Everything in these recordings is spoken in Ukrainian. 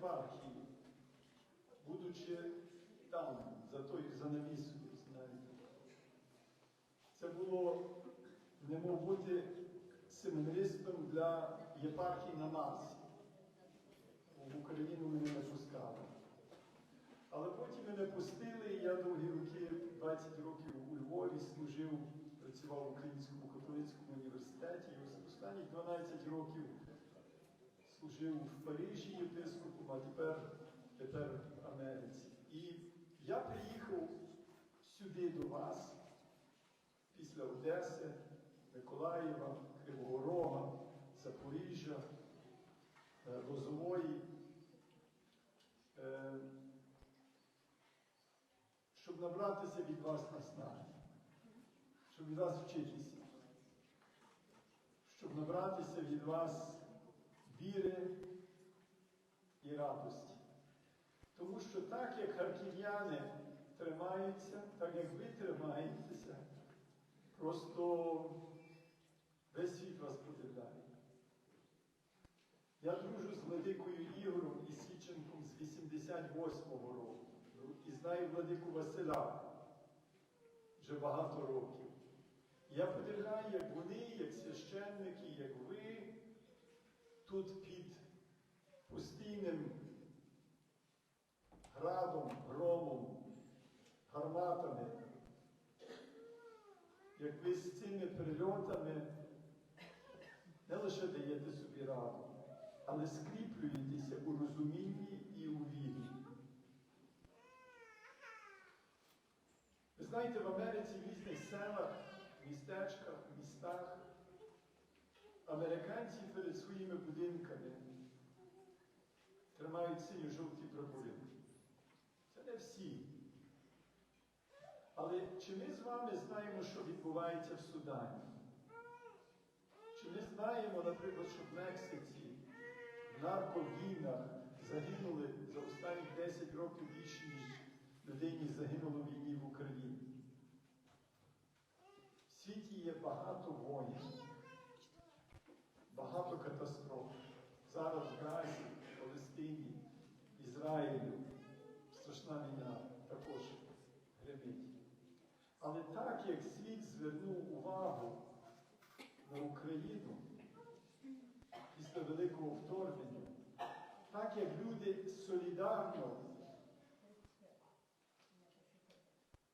Архієпархії, будучи там, за тою занавісою, знаєте. Це було немов бути семінаристом для єпархії на Марсі. В Україну мене не пускали. Але потім мене пустили, і я довгі роки, 20 років у Львові служив, працював в Українському католицькому університеті. І останні 12 років служив в Парижі єпископом, а тепер, тепер в Америці. І я приїхав сюди до вас після Одеси, Миколаєва, Кривого Рога, Запоріжжя, е, Лозової, е, щоб набратися від вас наснаги, щоб від вас вчитися, щоб набратися від вас віри і радості. Тому що так, як харків'яни тримаються, так як ви тримаєтеся, просто весь світ вас подивляє. Я дружу з Владикою Ігорем і Січенком з 88-го року. І знаю Владику Василя вже багато років. Я подивляю, як вони, як священники, як ви тут під постійним градом, громом, гарматами, як ви з цими прильотами не лише даєте собі раду, але скріплюєтеся у розумінні і у вірі. Ви знаєте, в Америці в різних селах, містечках, містах американці перед своїми будинками тримають синьо-жовті прапори. Це не всі. Але чи ми з вами знаємо, що відбувається в Судані? Чи ми знаємо, наприклад, що в Мексиці в нарковійнах загинули за останні 10 років більше, ніж людей, ніж загинуло війні в Україні? В світі є багато воїн, багато катастроф. Зараз в Газі, Палестині, Ізраїлю страшна війна також гримить. Але так як світ звернув увагу на Україну після великого вторгнення, так як люди солідарно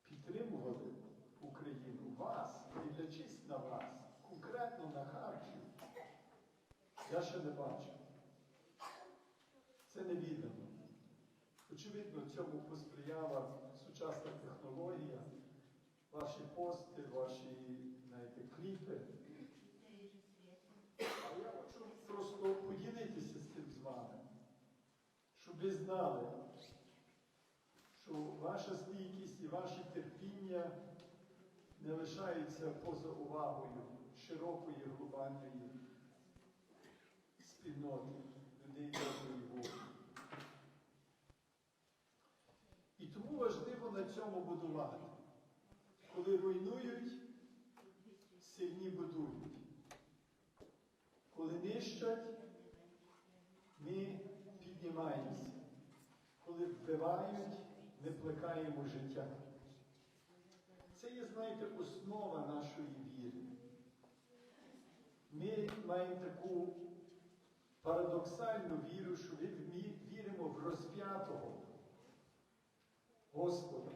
підтримували Україну, вас, дивлячись на вас, конкретно на Харків, я ще не бачу. Це невідомо. Очевидно, цьому посприяла сучасна технологія, ваші пости, ваші знаєте, кліпи. А я хочу просто поділитися з цим з вами, щоб ви знали, що ваша стійкість і ваше терпіння не лишаються поза увагою широкої глобальної спільноти людей доброї волі. І тому важливо на цьому будувати. Коли руйнують, Вбивають, ми плекаємо життя. Це є, знаєте, основа нашої віри. Ми маємо таку парадоксальну віру, що ми віримо в розп'ятого Господа,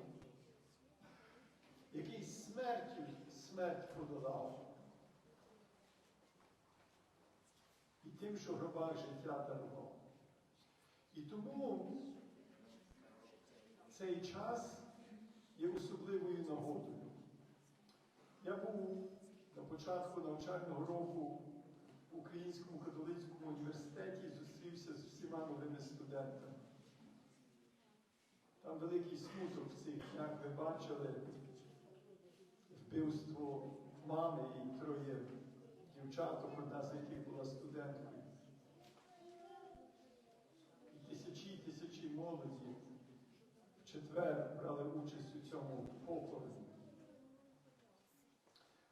який смертю смерть подолав. І тим, що в гробах життя дарував. І тому цей час є особливою нагодою. Я був на початку навчального року в Українському католицькому університеті і зустрівся з всіма новими студентами. Там великий смуток в цих днях ви бачили вбивство мами і троє дівчаток, одна з яких була студенткою. І тисячі і тисячі молоді четвер брали участь у цьому похороні.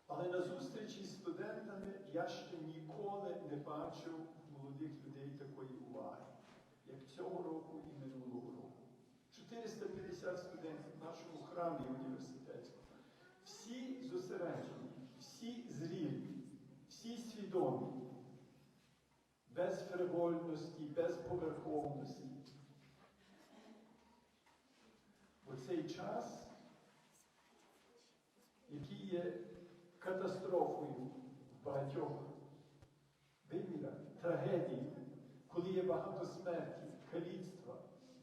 Але на зустрічі з студентами я ще ніколи не бачив молодих людей такої уваги, як цього року і минулого року. 450 студентів в нашому храмі університетському. Всі зосереджені, всі зрілі, всі свідомі, без фривольності, без поверховності. Оцей час, який є катастрофою багатьох вимірах, трагедією, коли є багато смерті, каліцтва,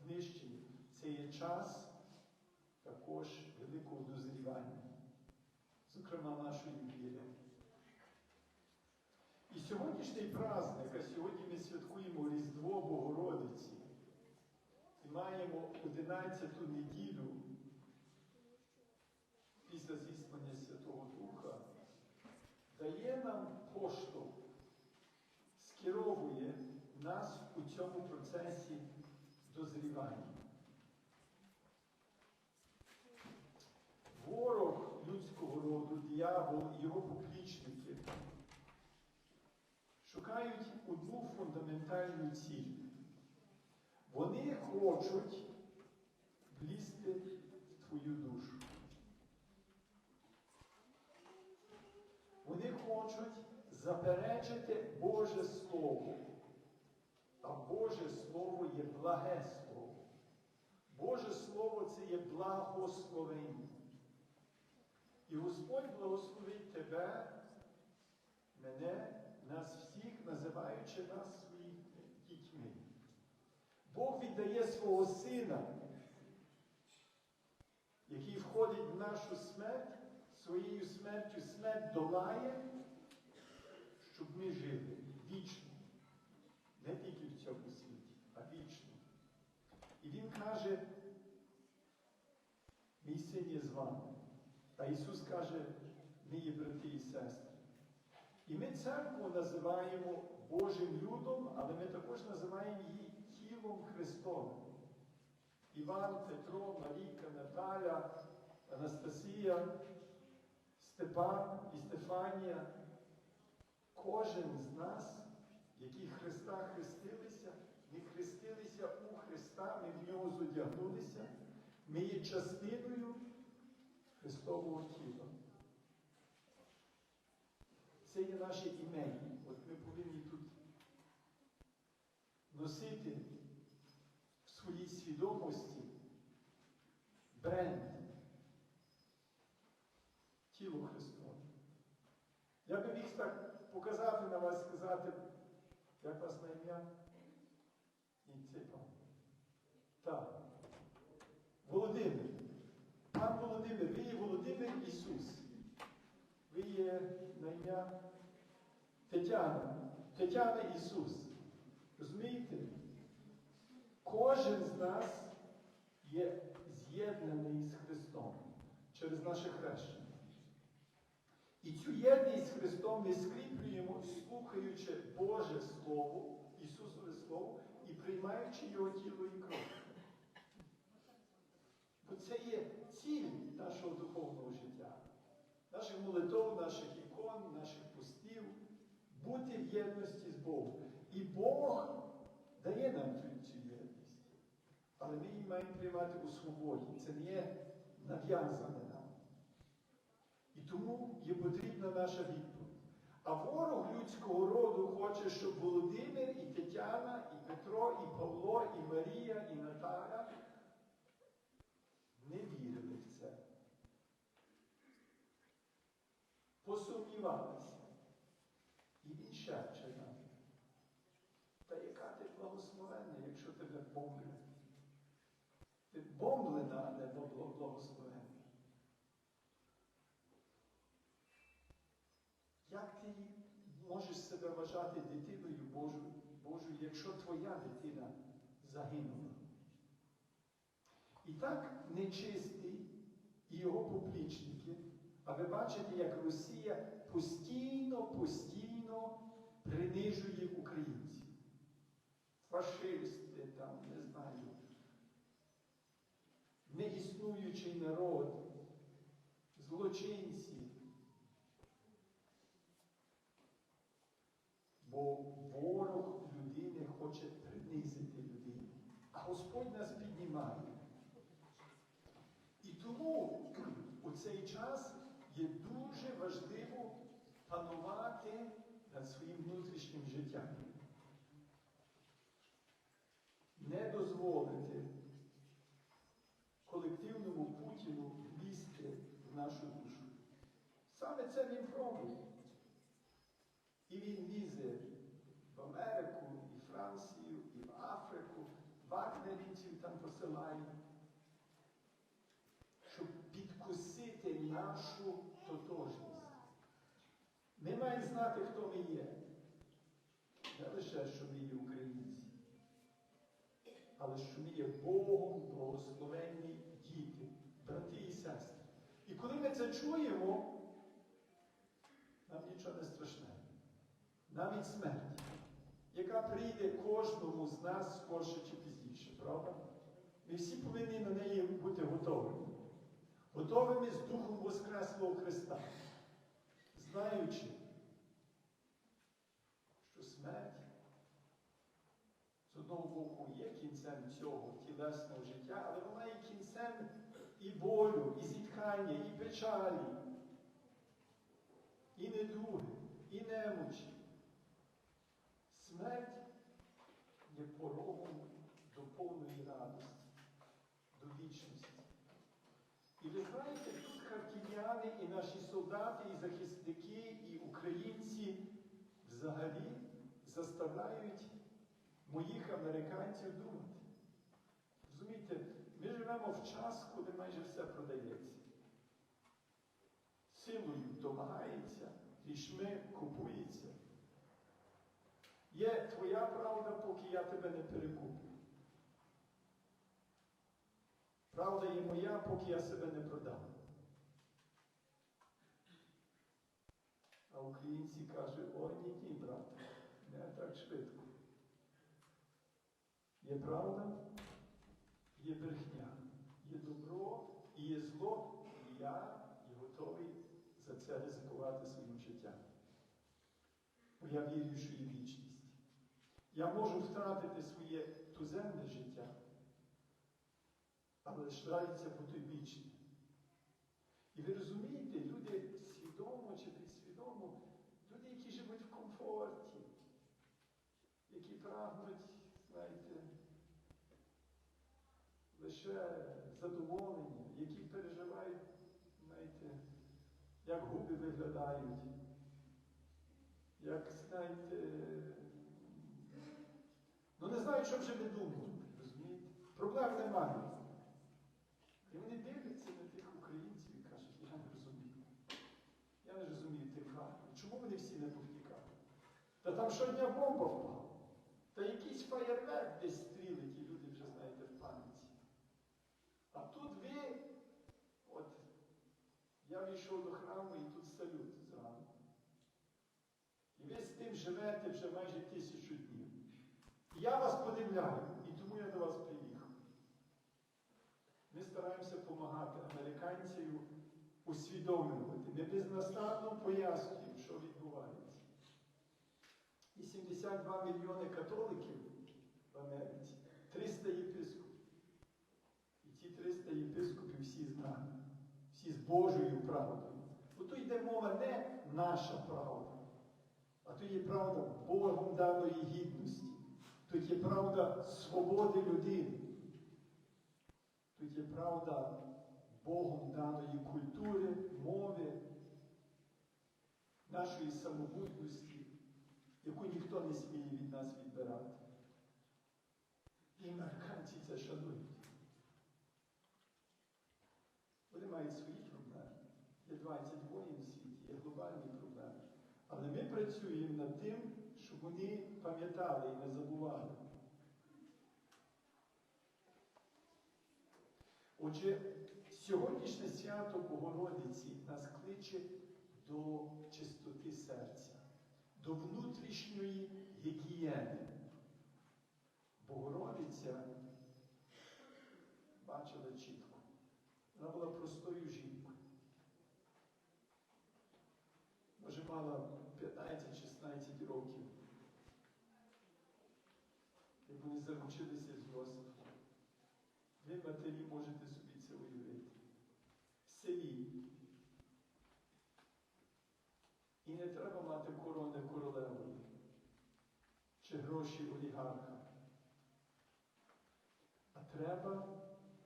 знищення, це є час також великого дозрівання, зокрема нашої віри. І сьогоднішній праздник, а сьогодні ми святкуємо Різдво Богородиці і маємо 11-ту неділю після зіслання Святого Духа, дає нам поштовх, скеровує нас у цьому процесі дозрівання. Ворог людського роду, диявол і його поплічники шукають одну фундаментальну ціль. Вони хочуть влізти в твою душу. Вони хочуть заперечити Боже Слово. А Боже Слово є благе Слово. Боже Слово це є благословення. І Господь благословить тебе, мене, нас всіх, називаючи нас своїми дітьми. Бог віддає свого Сина, який входить в нашу смерть, своєю смертю смерть долає, щоб ми жили вічно. Не тільки в цьому світі, а вічно. І Він каже, мій син є з вами. А Ісус каже, є брати і сестри. І ми церкву називаємо Божим людом, але ми також називаємо її тілом Христовим. Іван, Петро, Марійка, Наталя, Анастасія, Степан і Стефанія. Кожен з нас, які Христа хрестилися, ми хрестилися у Христа, ми в нього зодягнулися, ми є частиною Христового тіла. Це є наше імені. От ми повинні тут носити в своїй свідомості бренд тіло Христове. Я би міг так показати на вас, сказати, як вас на ім'я? І цей пан. Так. Володимир. Пан Володимир, ви є Володимир Ісус. Ви є на ім'я Тетяна. Тетяна Ісус. Розумієте? Кожен з нас є з'єднаний з Христом через наше хрещення. І цю єдність з Христом ми скріплюємо, слухаючи Боже Слово, Ісусове Слово і приймаючи Його тіло і кров. Бо це є ціль нашого духовного життя, наших молитов, наших ікон, наших постів, бути в єдності з Богом. І Бог дає нам цю, єдність. Але ми її маємо приймати у свободі. Це не є нав'язане нам. І тому є потрібна наша відповідь. А ворог людського роду хоче, щоб Володимир, і Тетяна, і Петро, і Павло, і Марія, і Наталя не вірили в це. Посумнівалися. І він шепче нам. Та яка ти благословенна, якщо тебе бомблять? Ти бомблена, а не благословенна. Як ти можеш себе вважати дитиною Божою, Божою, якщо твоя дитина загинула? І так нечистий і його поплічники, а ви бачите, як Росія постійно, постійно принижує українців. Фашисти, там, не знаю, неіснуючий народ, злочинці. Бо ворог людини хоче принизити людину. А Господь нас піднімає. І тому у цей час є дуже важливо панувати над своїм внутрішнім життям. Не дозволити колективному Путіну влізти в нашу душу. Саме це він пробує. І він лізе в Америку, і Францію, і в Африку, вагнерівців там посилає, щоб підкусити нашу тотожність. Ми маємо знати, хто ми є. Не лише, що ми є українці, але що ми є Богом благословенні діти, брати і сестри. І коли ми це чуємо, нам нічого не страшне навіть смерть, яка прийде кожному з нас скорше чи пізніше, правда? Ми всі повинні на неї бути готовими. Готовими з Духом Воскреслого Христа, знаючи, що смерть з одного боку є кінцем цього тілесного життя, але вона є кінцем і болю, і зітхання, і печалі, і недуги, і немочі. Смерть є порогом до повної радості, до вічності. І ви знаєте, тут харків'яни, і наші солдати, і захисники, і українці взагалі заставляють моїх американців думати. Розумієте, ми живемо в час, коли майже все продається. Силою домагається, грішми купується. Є твоя правда, поки я тебе не перекуплю. Правда є моя, поки я себе не продам. А українці кажуть, ой, ні, ні, брат, не так швидко. Є правда, є брехня, є добро і є зло, і я є готовий за це ризикувати своїм життям. Бо я вірю, що є вічність. Я можу втратити своє туземне життя, але лишається бути вічне. І ви розумієте, люди свідомо чи підсвідомо, люди, які живуть в комфорті, які прагнуть, знаєте, лише задоволення, які переживають, знаєте, як губи виглядають, як, знаєте, Ну не знаю, що вже не думають, розумієте? Проблем немає. І вони дивляться на тих українців і кажуть, я не розумію. Я не розумію тих харків. Чому вони всі не повтікали? Та там щодня бомба впала. Та якийсь фаєрверк десь стрілить, і люди вже, знаєте, в паніці. А тут ви, от, я війшов до храму і тут салют зранку. І ви з тим живете вже майже тисячу днів. Я вас подивляю, і тому я до вас приїхав. Ми стараємося допомагати американцям усвідомлювати. Ми безнастанно пояснюємо, що відбувається. І 72 мільйони католиків в Америці, 300 єпископів. І ці 300 єпископів всі знають, всі з Божою правдою. Бо тут йде мова не наша правда, а тут є правда Богом даної гідності. Тут є правда свободи людини. Тут є правда Богом даної культури, мови. нашої самобутності, яку ніхто не сміє від нас відбирати. І американці це шанують. Вони мають свої проблеми. Є 20 воїн в світі, є глобальні проблеми. Але ми працюємо над тим, щоб вони пам'ятали і не забували. Отже, сьогоднішнє свято Богородиці нас кличе до чистоти серця, до внутрішньої гігієни. Богородиця бачила чітко. Вона була простою жінкою. Може, мала 15-16 років. Як вони заручилися з Йосифом. Ви, матері, можете собі це уявити. В селі. І не треба мати корони королевої чи гроші олігарха. А треба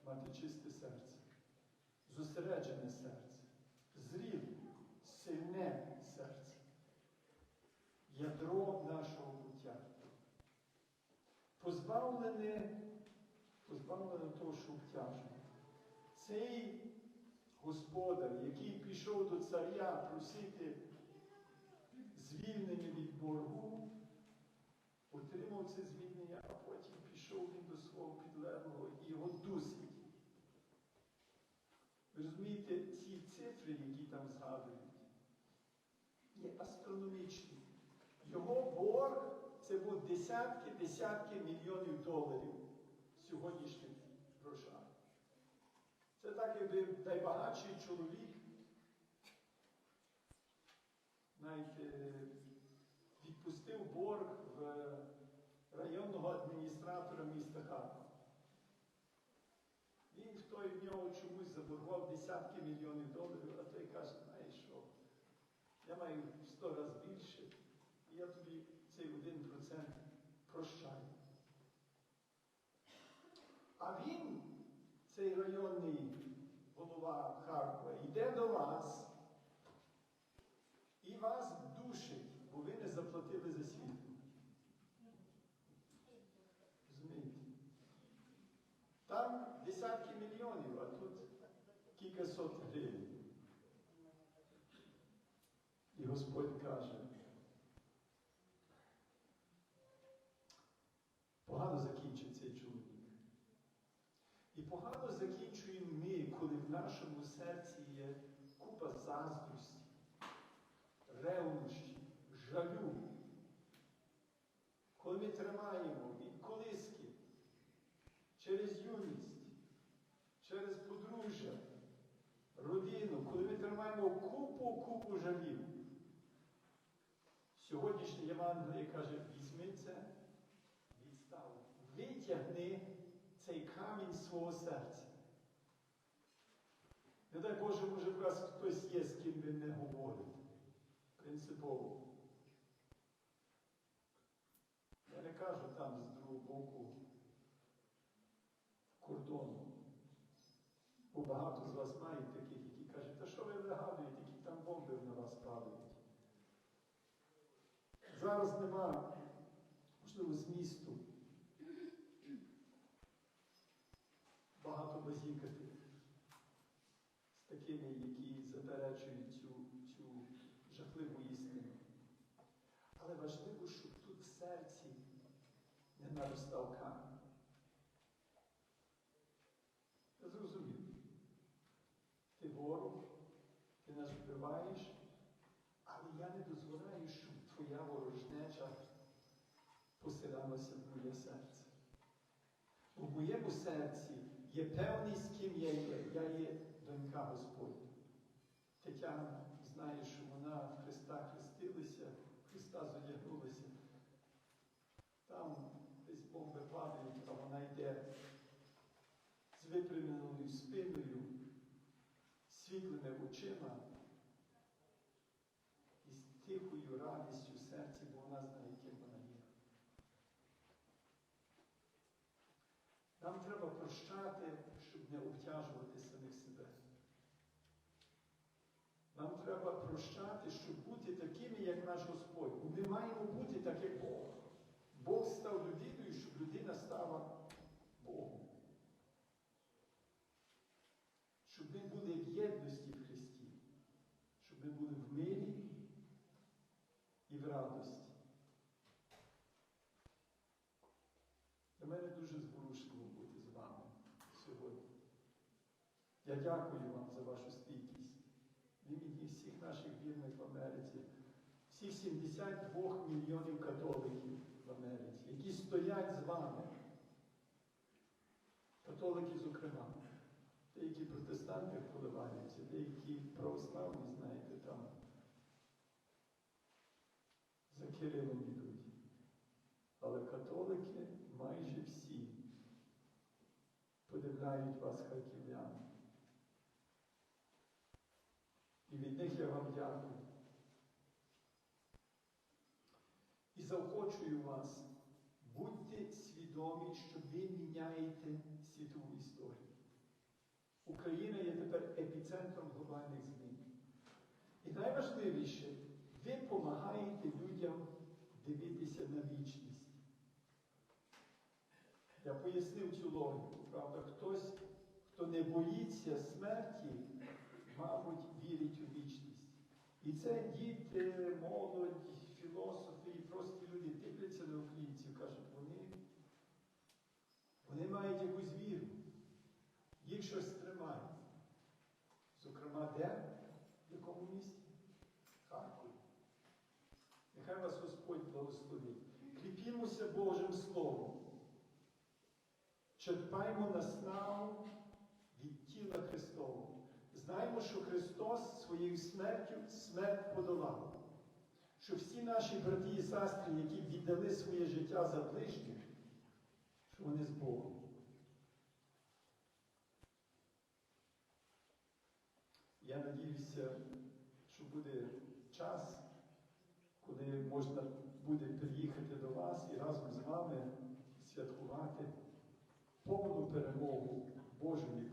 мати чисте серце, зосереджене серце, зріле, сильне серце, ядро нашого буття. Позбавлене, позбавлене того, що обтяжує. Цей господар, який пішов до царя просити звільнення від боргу, отримав це звільнення, а потім пішов він до свого підлеглого і його дусить. Ви розумієте, ці цифри, які там згадують, є астрономічні. Його борг це був десятки, десятки мільйонів доларів сьогоднішніх грошах. Це так, якби найбагатший чоловік, знаєте, відпустив борг в районного адміністратора міста Харкова. Він в той в нього чомусь заборгував десятки мільйонів доларів, а той каже, знаєш що, я маю сто разів більше, і я тобі цей один процент прощаю. А він, цей районний голова Харкова, йде до вас і вас душить, бо ви не заплатили за світло. Там десятки мільйонів, а тут кілька сот гривень. І Господь каже, погано закінчить цей чоловік. І погано закінчуємо ми, коли в нашому серці є купа заздрості, ревнощі, жалю. Коли ми тримаємо від колиски через юність, через подружжя, родину, коли ми тримаємо купу, купу жалів. Євангеліє каже, візьми це, відстав, витягни цей камінь свого серця. Не дай Боже, може, у вас хтось є, з ким ви не говорите. Принципово. Я не кажу там з другого боку кордону. Бо багато з вас мають таких, які кажуть, та що ви вигадуєте, які там бомби на вас падають. Зараз нема, можливо, змісту багато базікати з такими, які заперечують цю, цю жахливу істину. Але важливо, щоб тут в серці не наростав камінь. Я зрозумів. Ти ворог, ти нас вбиваєш, але я не дозволяю, щоб твоя ворожнеча поселялася в моє серце. У моєму серці є певний, з ким я є. Я є донька Господня. Тетяна знає, що вона в Христа хрестилася, в Христа зодягнулася. Там десь бомби падають, а вона йде з випрямленою спиною, світлими очима і з тихою радістю в серці, бо вона знає, ким вона є. Нам треба прощати, щоб не обтяжувати самих себе. Нам треба треба прощати, щоб бути такими, як наш Господь. Ми маємо бути так, як Бог. Бог став людиною, щоб людина стала Богом. Щоб ми були в єдності в Христі, щоб ми були в мирі і в радості. Для мене дуже зворушливо бути з вами сьогодні. Я дякую вам за вашу стійкість. В імені всіх наших вірних в Америці, всіх 72 мільйонів католиків в Америці, які стоять з вами. Католики, зокрема, деякі протестанти поливаються, деякі православні, знаєте, там за Кирилом йдуть. Але католики майже всі подивляють вас, харків'ян. І від них я вам дякую. І заохочую вас, будьте свідомі, що ви міняєте світову історію. Україна є епіцентром глобальних змін. І найважливіше, ви допомагаєте людям дивитися на вічність. Я пояснив цю логіку, правда, хтось, хто не боїться смерті, мабуть, вірить у вічність. І це діти, молодь, філософи і прості люди дивляться на українців, кажуть, вони, вони мають якусь Зокрема, де? В якому місті? Харкові. Нехай вас Господь благословить. Кріпімося Божим Словом. Черпаймо наснагу від тіла Христового. Знаємо, що Христос своєю смертю смерть подолав. Що всі наші брати і сестри, які віддали своє життя за ближніх, що вони з Богом. Я надіюся, що буде час, коли можна буде приїхати до вас і разом з вами святкувати повну перемогу Божої.